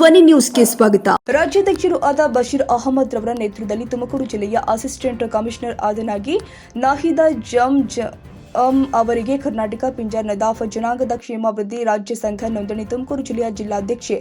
ಧ್ವನಿ ನ್ಯೂಸ್ಗೆ ಸ್ವಾಗತ. ರಾಜ್ಯಾಧ್ಯಕ್ಷರು ಆದ ಬಶೀರ್ ಅಹಮದ್ ರವರ ನೇತೃತ್ವದಲ್ಲಿ ತುಮಕೂರು ಜಿಲ್ಲೆಯ ಅಸಿಸ್ಟೆಂಟ್ ಕಮಿಷನರ್ ಆದನಾಗಿ ನಾಹಿದಾ ಜಮ್ ಜ ಅಂ ಅವರಿಗೆ ಕರ್ನಾಟಕ, ಪಿಂಜಾರ್, ನದಾಫ್, ಜನಾಂಗದ ಕ್ಷೇಮಾಭಿವೃದ್ಧಿ ರಾಜ್ಯ ಸಂಘ, ನೋಂದಣಿ, ತುಮಕೂರು ಜಿಲ್ಲೆಯ ಜಿಲ್ಲಾಧ್ಯಕ್ಷೆ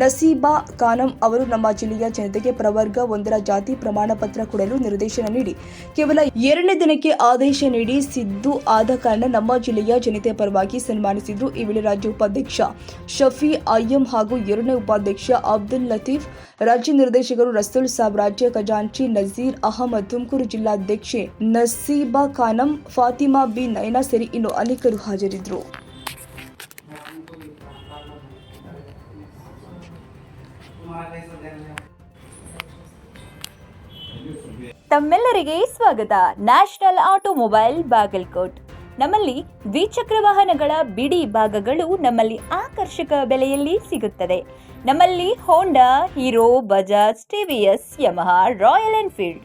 ನಸೀಬಾ ಖಾನಂ ಅವರು ನಮ್ಮ ಜಿಲ್ಲೆಯ ಜನತೆಗೆ ಪ್ರವರ್ಗ ಒಂದರ ಜಾತಿ ಪ್ರಮಾಣ ಪತ್ರ ಕೊಡಲು ನಿರ್ದೇಶನ ನೀಡಿ. ಕೇವಲ ಎರಡನೇ ದಿನಕ್ಕೆ ಆದೇಶ ನೀಡಿ ಸಿದ್ದು ಆದ ಕಾರಣ ನಮ್ಮ ಜಿಲ್ಲೆಯ ಜನತೆ ಪರವಾಗಿ ಸನ್ಮಾನಿಸಿದ್ರು. ಈ ವೇಳೆ ರಾಜ್ಯ ಉಪಾಧ್ಯಕ್ಷ ಶಫಿ ಅಯ್ಯಂ ಹಾಗೂ ಎರಡನೇ ಉಪಾಧ್ಯಕ್ಷ ಅಬ್ದುಲ್ ಲತೀಫ್, ರಾಜ್ಯ ನಿರ್ದೇಶಕರು ರಸೂಲ್ ಸಾಬ್, ರಾಜ್ಯ ಖಜಾಂಚಿ ನಜೀರ್ ಅಹಮದ್, ತುಮಕೂರು ಜಿಲ್ಲಾಧ್ಯಕ್ಷೆ ನಸೀಬಾ ಖಾನಂ, ಫಾತಿಮಾ ಬಿ ನಯನಾ ಸೇರಿ ಇನ್ನು ಅನೇಕರು ಹಾಜರಿದ್ರು ತಮ್ಮೆಲ್ಲರಿಗೆ ಸ್ವಾಗತ. National automobile Bagalkot. ನಮ್ಮಲ್ಲಿ ದ್ವಿಚಕ್ರ ವಾಹನಗಳ ಬಿಡಿ ಭಾಗಗಳು ನಮ್ಮಲ್ಲಿ ಆಕರ್ಷಕ ಬೆಲೆಯಲ್ಲಿ ಸಿಗುತ್ತದೆ. ನಮ್ಮಲ್ಲಿ Honda Hero Bajaj TVS Yamaha Royal Enfield